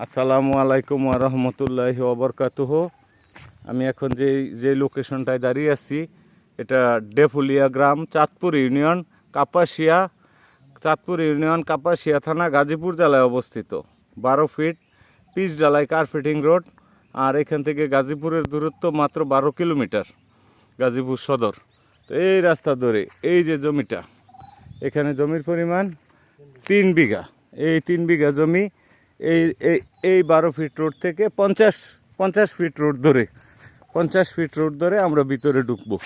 আসসালামু আলাইকুম রহমতুল্লাহ ওবরকাতুহ আমি এখন যে যে লোকেশনটায় দাঁড়িয়ে আছি, এটা ডেফুলিয়া গ্রাম, চাঁদপুর ইউনিয়ন, কাপাসিয়া, চাঁদপুর ইউনিয়ন, কাপাসিয়া থানা, গাজীপুর জেলায় অবস্থিত। বারো ফিট পিচ ডালাই কার্পেটিং রোড, আর এখান থেকে গাজীপুরের দূরত্ব মাত্র বারো কিলোমিটার, গাজীপুর সদর। তো এই রাস্তা ধরে, এই যে জমিটা, এখানে জমির পরিমাণ তিন বিঘা। এই তিন বিঘা জমি এই এই বারো ফিট রোড থেকে পঞ্চাশ পঞ্চাশ ফিট রোড ধরে, পঞ্চাশ ফিট রোড ধরে আমরা ভিতরে ঢুকবো।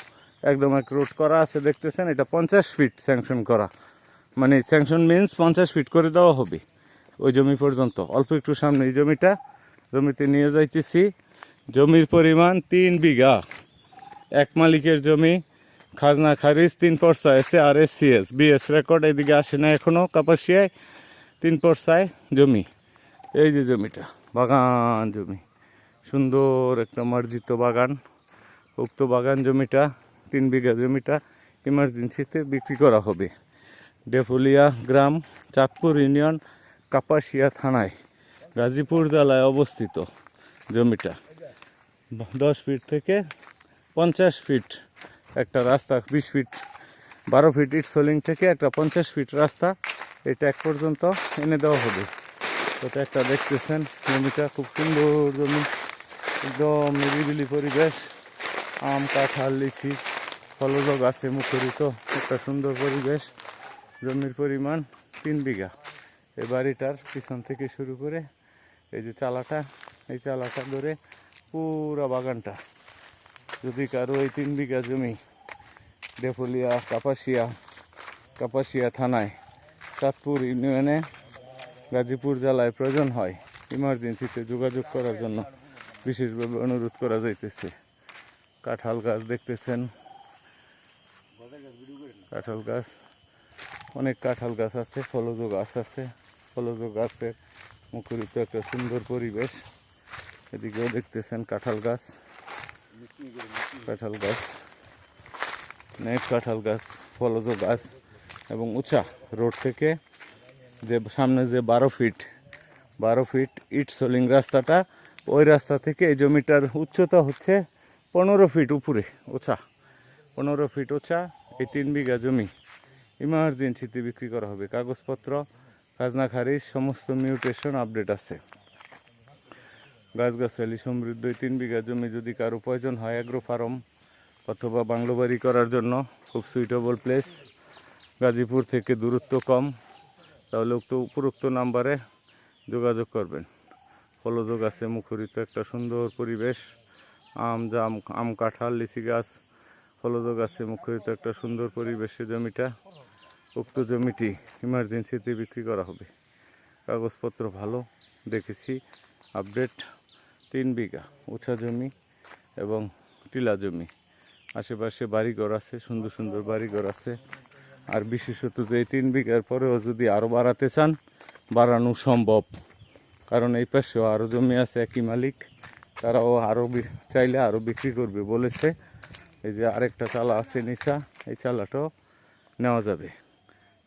একদম এক রোড করা আছে, দেখতেছেন? এটা পঞ্চাশ ফিট স্যাংশন করা। মানে স্যাংশন মিন্স পঞ্চাশ ফিট করে দেওয়া হবে ওই জমি পর্যন্ত। অল্প একটু সামনে এই জমিটা, জমিতে নিয়ে যাইতেছি। জমির পরিমাণ তিন বিঘা। এক মালিকের জমি, খাজনা খারিজ তিন পর্সা, এসে R S C S BS record এদিকে আসে না এখনও কাপাসিয়ায় তিন পর্সায় জমি। এই যে জমিটা, বাগান জমি। সুন্দর একটা মার্জিত বাগান, উক্ত বাগান জমিটা, তিন বিঘা জমিটা ইমার্জেন্সিতে বিক্রি করা হবে। ডেফুলিয়া গ্রাম, চাঁদপুর ইউনিয়ন, কাপাসিয়া থানায়, গাজীপুর জেলায় অবস্থিত জমিটা। দশ ফিট থেকে পঞ্চাশ ফিট একটা রাস্তা, বিশ ফিট, বারো ফিট ইট সোলিং থেকে একটা পঞ্চাশ ফিট রাস্তা, এটা এক পর্যন্ত এনে দেওয়া হবে। ওটা একটা দেখতেছেন, জমিটা খুব সুন্দর জমি, একদম নিরিবিলি পরিবেশ, আম, কাঁঠাল, লিচি ফলজ গাছে মুখরিত একটা সুন্দর পরিবেশ, জমির পরিমাণ তিন বিঘা। এই বাড়িটার পিছন থেকে শুরু করে এই যে চালাটা, এই চালাটা ধরে পুরা বাগানটা। যদি কারও এই তিন বিঘা জমি ডেফুলিয়া কাপাসিয়া কাপাসিয়া থানায় চাঁদপুর ইউনিয়নে গাজীপুর জেলায় প্রয়োজন হয় ইমার্জেন্সিতে যোগাযোগ করার জন্য বিশেষভাবে অনুরোধ করা যাইতেছে। কাঁঠাল গাছ দেখতেছেন। কাঁঠাল গাছ, অনেক কাঁঠাল গাছ আছে, ফলজ গাছ আছে। ফলজ গাছের মুখরিত একটা সুন্দর পরিবেশ। এদিকেও দেখতেছেন কাঁঠাল গাছ। কাঁঠাল গাছ, অনেক কাঁঠাল গাছ, ফলজ গাছ এবং উঁচা রোড থেকে যে সামনে যে বারো ফিট বারো ফিট ইট সোলিং রাস্তাটা, ওই রাস্তা থেকে এই জমিটার উচ্চতা হচ্ছে পনেরো ফিট উপরে, ওছা। পনেরো ফিট ওছা, এই তিন বিঘা জমি। ইমার্জেন্সিতে বিক্রি করা হবে। কাগজপত্র, খাজনা খারিজ, সমস্ত মিউটেশন আপডেট আছে। গাছগাছালি সমৃদ্ধ এই তিন বিঘা জমি যদি কারও প্রয়োজন হয় অ্যাগ্রো ফার্ম অথবা বাংলো বাড়ি করার জন্য, খুব সুইটেবল প্লেস গাজীপুর থেকে দূরত্ব কম। তাহলে উক্ত উপরোক্ত নাম্বারে যোগাযোগ করবেন। ফলযোগ আছে মুখরিত একটা সুন্দর পরিবেশ, আম, জাম, আম, কাঁঠাল, লিচি গাছ। ফলযোগ আছে মুখরিত একটা সুন্দর পরিবেশে জমিটা। উক্ত জমিটি ইমার্জেন্সিতে বিক্রি করা হবে। কাগজপত্র ভালো, দেখেছি। আপডেট, তিন বিঘা, উঁচা জমি এবং টিলা জমি। আশেপাশে বাড়িঘর আছে, সুন্দর সুন্দর বাড়িঘর আছে। আর বিশেষত যে তিন বিঘার পরেও যদি আরও বাড়াতে চান, বাড়ানো সম্ভব। কারণ এই পাশেও আরও জমি আছে, একই মালিক, তারাও আরও চাইলে আরও বিক্রি করবে বলেছে। এই যে আরেকটা চালা আছে নিচা, এই চালাটাও নেওয়া যাবে।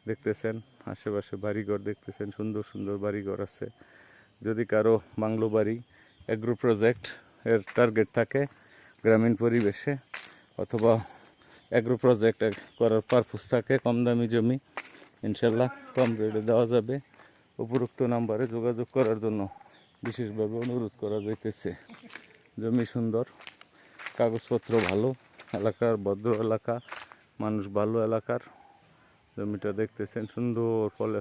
দেখতেছেন, আশেপাশে বাড়িঘর দেখতেছেন, সুন্দর সুন্দর বাড়িঘর আছে। যদি কারও বাংলো বাড়ি অ্যাগ্রো প্রজেক্ট এর টার্গেট থাকে গ্রামীণ পরিবেশে, অথবা অ্যাগ্রো প্রজেক্ট করার পারপোজ থাকে, কম দামি জমি ইনশাল্লাহ কম রেটে দেওয়া যাবে। উপরোক্ত নাম্বারে যোগাযোগ করার জন্য বিশেষভাবে অনুরোধ করা যাইতেছে। জমি সুন্দর, কাগজপত্র ভালো, এলাকার ভদ্র এলাকা, মানুষ ভালো এলাকার। জমিটা দেখতেছেন, সুন্দর ফলে,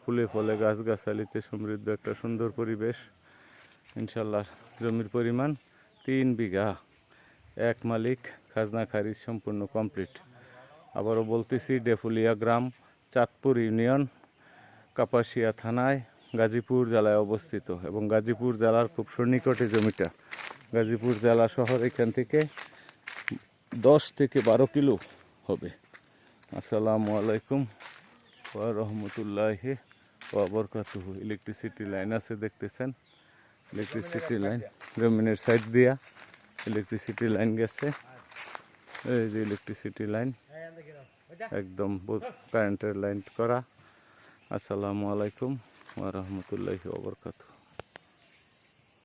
ফুলে ফলে গাছগাছালিতে সমৃদ্ধ একটা সুন্দর পরিবেশ। ইনশাল্লাহ জমির পরিমাণ তিন বিঘা। এক মালিক খাজনা খারিজ সম্পূর্ণ কমপ্লিট। আবারও বলতেছি, ডেফুলিয়া গ্রাম, চাঁদপুর ইউনিয়ন, কাপাসিয়া থানায় গাজীপুর জেলায় অবস্থিত এবং গাজীপুর জেলার খুব সন্নিকটে জমিটা। গাজীপুর জেলা শহর এখান থেকে দশ থেকে বারো কিলো হবে। আসসালামু আলাইকুম ওয়া রহমতুল্লাহি ওয়া ইলেকট্রিসিটি লাইন আছে দেখতেছেন? ইলেকট্রিসিটি লাইন, জমিনের সাইড দিয়া ইলেকট্রিসিটি লাইন গেছে। এই যে ইলেকট্রিসিটি লাইন একদম কারেন্টের লাইন করা। আসসালামু আলাইকুম ওয়া রহমতুল্লাহি